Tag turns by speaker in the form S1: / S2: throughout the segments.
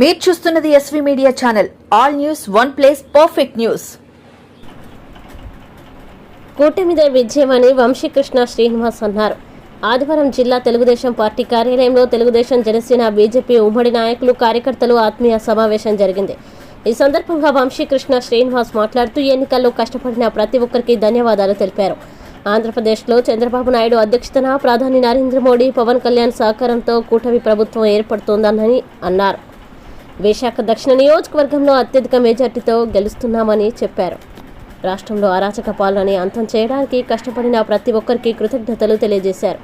S1: మీరు చూస్తున్నది SV media channel all news one place perfect news
S2: కూటమిదే విజయమని వంశీకృష్ణ శ్రీనివాస్ అన్నారు. ఆదివారం జిల్లా తెలుగుదేశం పార్టీ కార్యాలయంలో తెలుగుదేశం జనసేన బీజేపీ ఉమ్మడి నాయకులు కార్యకర్తలు ఆత్మీయ సమావేశం జరిగింది. ఈ సందర్భంగా వంశీకృష్ణ శ్రీనివాస్ మాట్లాడుతూ ఎన్నికల్లో కష్టపడిన ప్రతి ఒక్కరికి ధన్యవాదాలు తెలిపారు. ఆంధ్రప్రదేశ్లో చంద్రబాబు నాయుడు అధ్యక్షతన ప్రధాని నరేంద్ర మోడీ పవన్ కళ్యాణ్ సహకారంతో కూటమి ప్రభుత్వం ఏర్పడుతోందని అన్నారు. విశాఖ దక్షిణ నియోజకవర్గంలో అత్యధిక మెజార్టీతో గెలుస్తున్నామని చెప్పారు. రాష్ట్రంలో అరాచక పాలనని అంతం చేయడానికి కష్టపడిన ప్రతి ఒక్కరికి కృతజ్ఞతలు తెలియజేశారు.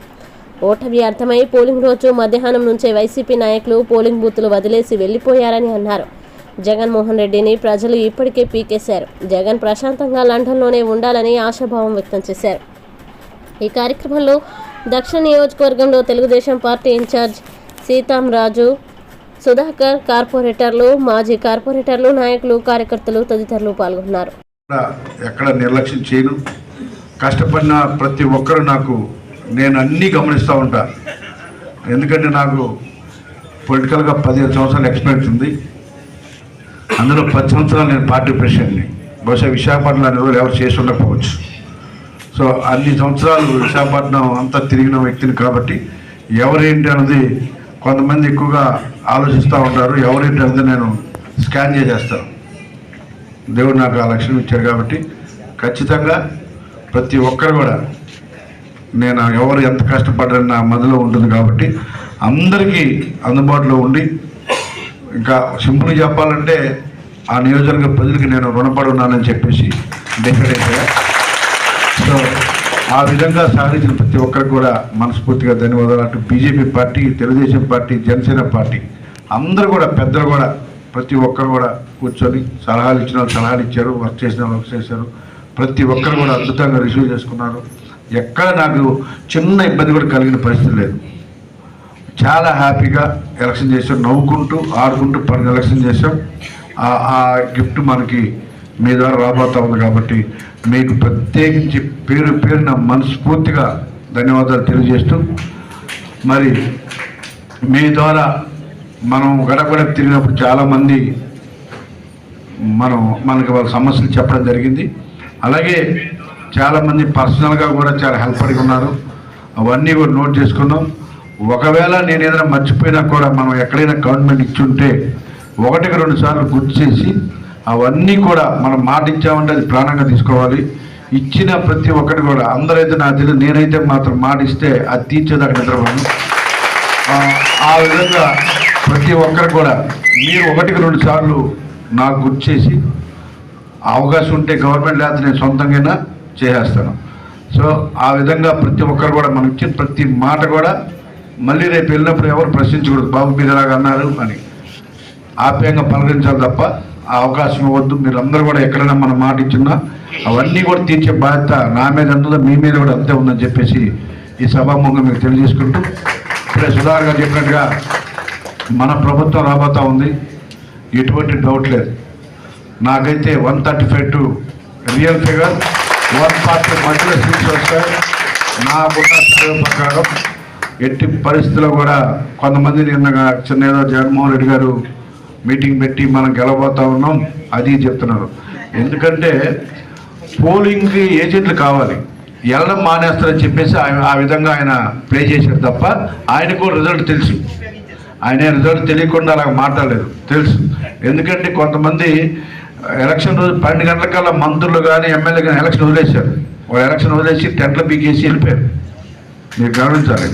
S2: ఓటమి అర్థమై పోలింగ్ రోజు మధ్యాహ్నం నుంచే వైసీపీ నాయకులు పోలింగ్ బూతులు వదిలేసి వెళ్ళిపోయారని అన్నారు. జగన్మోహన్ రెడ్డిని ప్రజలు ఇప్పటికే పీకేశారు. జగన్ ప్రశాంతంగా లండన్లోనే ఉండాలని ఆశాభావం వ్యక్తం చేశారు. ఈ కార్యక్రమంలో దక్షిణ నియోజకవర్గంలో తెలుగుదేశం పార్టీ ఇన్ఛార్జ్ సీతాం రాజు సుధాకర్ కార్పొరేటర్లు మాజీ కార్పొరేటర్లు నాయకులు కార్యకర్తలు తదితరులు పాల్గొన్నారు.
S3: ఎక్కడ నిర్లక్ష్యం చేయను. కష్టపడిన ప్రతి ఒక్కరు నాకు నేను అన్నీ గమనిస్తూ ఉంటా. ఎందుకంటే నాకు పొలిటికల్గా పదిహేను సంవత్సరాలు ఎక్స్పీరియన్స్ ఉంది. అందులో పది సంవత్సరాలు నేను పార్టీ ప్రెసిడెంట్ని. బహుశా విశాఖపట్నం అనే రోజులు ఎవరు చేసి ఉండకపోవచ్చు. సో అన్ని సంవత్సరాలు విశాఖపట్నం అంతా తిరిగిన వ్యక్తిని కాబట్టి ఎవరేంటి అన్నది కొంతమంది ఎక్కువగా ఆలోచిస్తూ ఉంటారు ఎవరేంటి అన్నది నేను స్కాన్ చేసేస్తాను దేవుడు నాకు ఆ లక్షణం ఇచ్చాడు కాబట్టి ఖచ్చితంగా ప్రతి ఒక్కరు కూడా నేను ఎవరు ఎంత కష్టపడ్డాను నా మదిలో ఉంటుంది కాబట్టి అందరికీ అందుబాటులో ఉండి ఇంకా సింపుల్గా చెప్పాలంటే ఆ నియోజకవర్గ ప్రజలకి నేను రుణపడి ఉన్నానని చెప్పేసి డెఫినెట్గా సో ఆ విధంగా సాధించిన ప్రతి ఒక్కరికి కూడా మనస్ఫూర్తిగా ధన్యవాదాలు. అటు BJP party Telugu Desam party Janasena party అందరూ కూడా పెద్దలు కూడా ప్రతి ఒక్కరు కూడా కూర్చొని సలహాలు ఇచ్చిన వాళ్ళు సలహాలు ఇచ్చారు వర్క్ చేసిన వాళ్ళు వర్క్ చేశారు. ప్రతి ఒక్కరు కూడా అద్భుతంగా రిసీవ్ చేసుకున్నారు. ఎక్కడ నాకు చిన్న ఇబ్బంది కూడా కలిగిన పరిస్థితి లేదు. చాలా హ్యాపీగా ఎలక్షన్ చేసాం నవ్వుకుంటూ ఆడుకుంటూ పని ఎలక్షన్ చేసాం ఆ గిఫ్ట్ మనకి మీ ద్వారా రాబోతా ఉంది కాబట్టి మీకు ప్రత్యేకించి పేరు పేరున మనస్ఫూర్తిగా ధన్యవాదాలు తెలియజేస్తూ మరి మీ ద్వారా మనం గడప తిరిగినప్పుడు చాలామంది మనం మనకి వాళ్ళ సమస్యలు చెప్పడం జరిగింది. అలాగే చాలామంది పర్సనల్గా కూడా చాలా హెల్ప్ఫుల్గా ఉన్నారు. అవన్నీ కూడా నోట్ చేసుకున్నాం ఒకవేళ నేను ఏదైనా మర్చిపోయినా కూడా మనం ఎక్కడైనా గవర్నమెంట్ ఇచ్చుంటే ఒకటికి రెండు సార్లు గుర్తు చేసి అవన్నీ కూడా మనం మాట ఇచ్చామంటే అది ప్రాణంగా తీసుకోవాలి. ఇచ్చిన ప్రతి ఒక్కటి కూడా అందరైతే నా తెలియదు నేనైతే మాత్రం మాట ఇస్తే అది తీర్చేదాకా నిద్రపోను. ఆ, విధంగా ప్రతి ఒక్కరు కూడా మీరు ఒకటికి రెండు సార్లు నాకు గుర్తు చేసి అవకాశం ఉంటే గవర్నమెంట్ లేకపోతే నేను సొంతంగా చేసేస్తాను. సో ఆ విధంగా ప్రతి ఒక్కరు కూడా మనం ఇచ్చిన ప్రతి మాట కూడా మళ్ళీ రేపు వెళ్ళినప్పుడు ఎవరు ప్రశ్నించకూడదు. బాబు మీరు ఎలాగన్నారు అని ఆప్యాయంగా పలకరించాలి తప్ప ఆ అవకాశం ఇవ్వద్దు. మీరు అందరూ కూడా ఎక్కడైనా మనం మాట ఇచ్చినా అవన్నీ కూడా తీర్చే బాధ్యత నా మీద ఎంత ఉందో మీ మీద కూడా అంతే ఉందని చెప్పేసి ఈ సభాముఖంగా మీకు తెలియజేసుకుంటూ ఇప్పుడే సుధార్ గారు చెప్పినట్టుగా మన ప్రభుత్వం రాబోతా ఉంది. ఎటువంటి డౌట్ లేదు. నాకైతే one thirty five to real figure one forty మధ్యలో సీట్స్ వస్తాయి. నాకున్న సర్వే ప్రకారం ఎట్టి పరిస్థితుల్లో కూడా కొంతమంది నిన్న చిన్న ఏదో జగన్మోహన్ రెడ్డి గారు మీటింగ్ పెట్టి మనం గెలబోతా ఉన్నాం అది చెప్తున్నారు. ఎందుకంటే పోలింగ్కి ఏజెంట్లు కావాలి. వెళ్ళడం మానేస్తారని చెప్పేసి ఆ విధంగా ఆయన ప్లే చేశారు తప్ప ఆయనకు రిజల్ట్ తెలుసు. ఆయన రిజల్ట్ తెలియకుండా అలా మాట్లాడలేదు. తెలుసు. ఎందుకంటే కొంతమంది ఎలక్షన్ రోజు పన్నెండు గంటలకల్లా మంత్రులు కానీ ఎమ్మెల్యే కానీ ఎలక్షన్ వదిలేశారు. వాళ్ళు ఎలక్షన్ వదిలేసి టెంట్లు పీకేసి వెళ్ళిపోయారు. మీరు గమనించాలి.